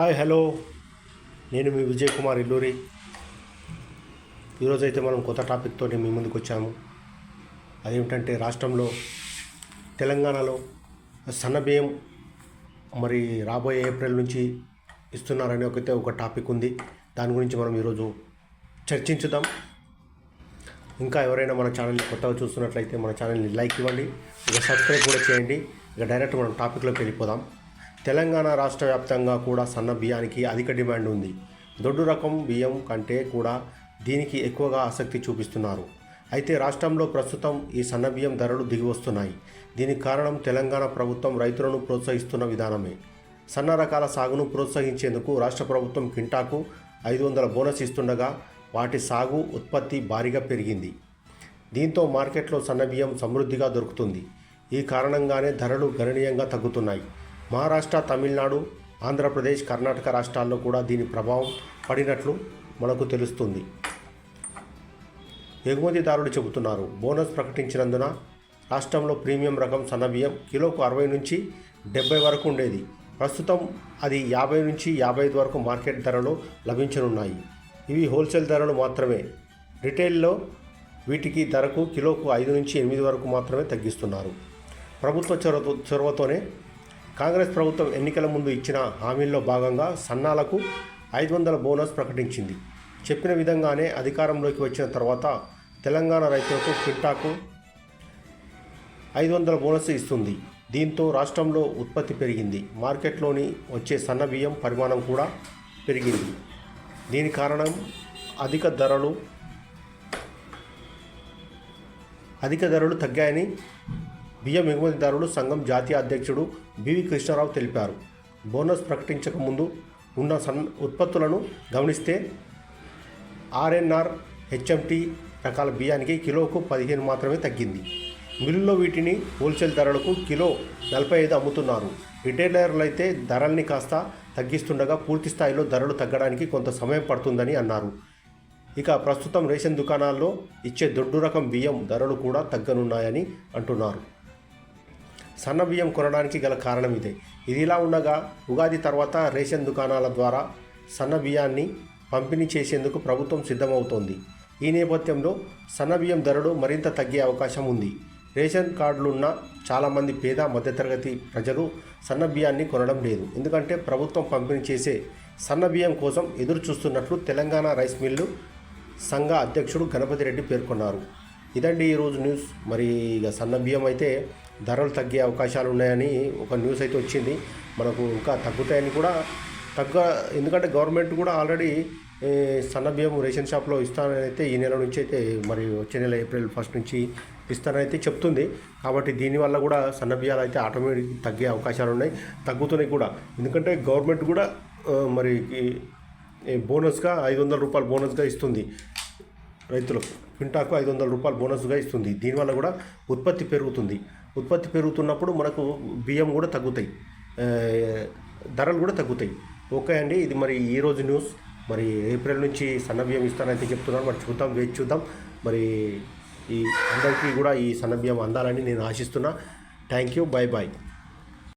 Hi hello. నేను మీ విజయ్ కుమార్ ఇల్లూరి. ఈరోజైతే మనం కొత్త టాపిక్తో మీ ముందుకు వచ్చాము. అదేమిటంటే రాష్ట్రంలో తెలంగాణలో సన్నబియ్యం మరి రాబోయే ఏప్రిల్ నుంచి ఇస్తున్నారని ఒకతే ఒక టాపిక్ ఉంది. దాని గురించి మనం ఈరోజు చర్చించుదాం. ఇంకా ఎవరైనా మన ఛానల్ని కొత్తగా చూస్తున్నట్లయితే మన ఛానల్ని లైక్ ఇవ్వండి ఇక సబ్స్క్రైబ్ కూడా చేయండి. ఇక డైరెక్ట్ మనం టాపిక్లోకి వెళ్ళిపోదాం. తెలంగాణ రాష్ట్ర వ్యాప్తంగా కూడా సన్న బియ్యానికి అధిక డిమాండ్ ఉంది. దొడ్డు రకం బియ్యం కంటే కూడా దీనికి ఎక్కువగా ఆసక్తి చూపిస్తున్నారు. అయితే రాష్ట్రంలో ప్రస్తుతం ఈ సన్న బియ్యం ధరలు దిగి వస్తున్నాయి దీనికి కారణం తెలంగాణ ప్రభుత్వం రైతులను ప్రోత్సహిస్తున్న విధానమే. సన్న రకాల సాగును ప్రోత్సహించేందుకు రాష్ట్ర ప్రభుత్వం కింటాకు ఐదు వందల బోనస్ ఇస్తుండగా వాటి సాగు ఉత్పత్తి భారీగా పెరిగింది. దీంతో మార్కెట్లో సన్నబియ్యం సమృద్ధిగా దొరుకుతుంది. ఈ కారణంగానే ధరలు గణనీయంగా తగ్గుతున్నాయి. మహారాష్ట్ర తమిళనాడు ఆంధ్రప్రదేశ్ కర్ణాటక రాష్ట్రాల్లో కూడా దీని ప్రభావం పడినట్లు మనకు తెలుస్తుంది. ఎగుమతిదారులు చెబుతున్నారు. బోనస్ ప్రకటించినందున రాష్ట్రంలో ప్రీమియం రకం సన్నబియ్యం కిలోకు అరవై నుంచి డెబ్బై వరకు ఉండేది. ప్రస్తుతం అది యాభై నుంచి యాభై ఐదు వరకు మార్కెట్ ధరలు లభించనున్నాయి. ఇవి హోల్సేల్ ధరలు మాత్రమే. రిటైల్లో వీటికి ధరకు కిలోకు ఐదు నుంచి ఎనిమిది వరకు మాత్రమే తగ్గిస్తున్నారు. ప్రభుత్వ చొరవ చొరవతోనే కాంగ్రెస్ ప్రభుత్వం ఎన్నికల ముందు ఇచ్చిన హామీల్లో భాగంగా సన్నాలకు ఐదు వందల బోనస్ ప్రకటించింది. చెప్పిన విధంగానే అధికారంలోకి వచ్చిన తర్వాత తెలంగాణ రైతులకు కింటాకు ఐదు వందల బోనస్ ఇస్తుంది. దీంతో రాష్ట్రంలో ఉత్పత్తి పెరిగింది. మార్కెట్లోని వచ్చే సన్న బియ్యం పరిమాణం కూడా పెరిగింది. దీని కారణం అధిక ధరలు అధిక ధరలు తగ్గాయని బియ్యం ఎగుమతిదారులు సంఘం జాతీయ అధ్యక్షుడు బివి కృష్ణారావు తెలిపారు. బోనస్ ప్రకటించక ముందు ఉన్న సన్ ఉత్పత్తులను గమనిస్తే ఆర్ఎన్ఆర్ హెచ్ఎంటి రకాల బియ్యానికి కిలోకు పదిహేను మాత్రమే తగ్గింది. మిల్లులో వీటిని హోల్సేల్ ధరలకు కిలో నలభై ఐదు అమ్ముతున్నారు. రిటైలర్లు అయితే ధరల్ని కాస్త తగ్గిస్తుండగా పూర్తి స్థాయిలో ధరలు తగ్గడానికి కొంత సమయం పడుతుందని అన్నారు. ఇక ప్రస్తుతం రేషన్ దుకాణాల్లో ఇచ్చే దొడ్డు రకం బియ్యం ధరలు కూడా తగ్గనున్నాయని అంటున్నారు. సన్న బియ్యం కొనడానికి గల కారణం ఇదే. ఇది ఇలా ఉండగా ఉగాది తర్వాత రేషన్ దుకాణాల ద్వారా సన్న బియ్యాన్ని పంపిణీ చేసేందుకు ప్రభుత్వం సిద్ధమవుతోంది. ఈ నేపథ్యంలో సన్న బియ్యం ధరలు మరింత తగ్గే అవకాశం ఉంది. రేషన్ కార్డులున్న చాలామంది పేద మధ్యతరగతి ప్రజలు సన్న బియ్యాన్ని కొనడం లేదు. ఎందుకంటే ప్రభుత్వం పంపిణీ చేసే సన్న బియ్యం కోసం ఎదురు చూస్తున్నట్లు తెలంగాణ రైస్ మిల్లు సంఘ అధ్యక్షుడు గణపతి రెడ్డి పేర్కొన్నారు. ఇదండి ఈరోజు న్యూస్. మరి ఇక సన్న బియ్యం అయితే ధరలు తగ్గే అవకాశాలు ఉన్నాయని ఒక న్యూస్ అయితే వచ్చింది. మనకు ఇంకా తగ్గుతాయని కూడా తగ్గ ఎందుకంటే గవర్నమెంట్ కూడా ఆల్రెడీ సన్న బియ్యం రేషన్ షాప్లో ఇస్తానని అయితే ఈ నెల నుంచి అయితే మరి వచ్చే నెల ఏప్రిల్ ఫస్ట్ నుంచి ఇస్తానని అయితే చెప్తుంది. కాబట్టి దీనివల్ల కూడా సన్న బియ్యాలు అయితే ఆటోమేటిక్ తగ్గే అవకాశాలు ఉన్నాయి. తగ్గుతున్నాయి కూడా. ఎందుకంటే గవర్నమెంట్ కూడా మరి బోనస్గా ఐదు వందల రూపాయలు బోనస్గా ఇస్తుంది రైతులకు. క్వింటాకు ఐదు వందల రూపాయలు బోనస్గా ఇస్తుంది. దీనివల్ల కూడా ఉత్పత్తి పెరుగుతుంది. ఉత్పత్తి పెరుగుతున్నప్పుడు మనకు బియ్యం కూడా తగ్గుతాయి. ధరలు కూడా తగ్గుతాయి. ఓకే అండి ఇది మరి ఈరోజు న్యూస్. మరి ఏప్రిల్ నుంచి సన్న బియ్యం ఇస్తానైతే చెప్తున్నాను. మరి చూద్దాం వేచి చూద్దాం. మరి ఈ అందరికీ కూడా ఈ సన్న బియ్యం అందాలని నేను ఆశిస్తున్నా. Thank you bye bye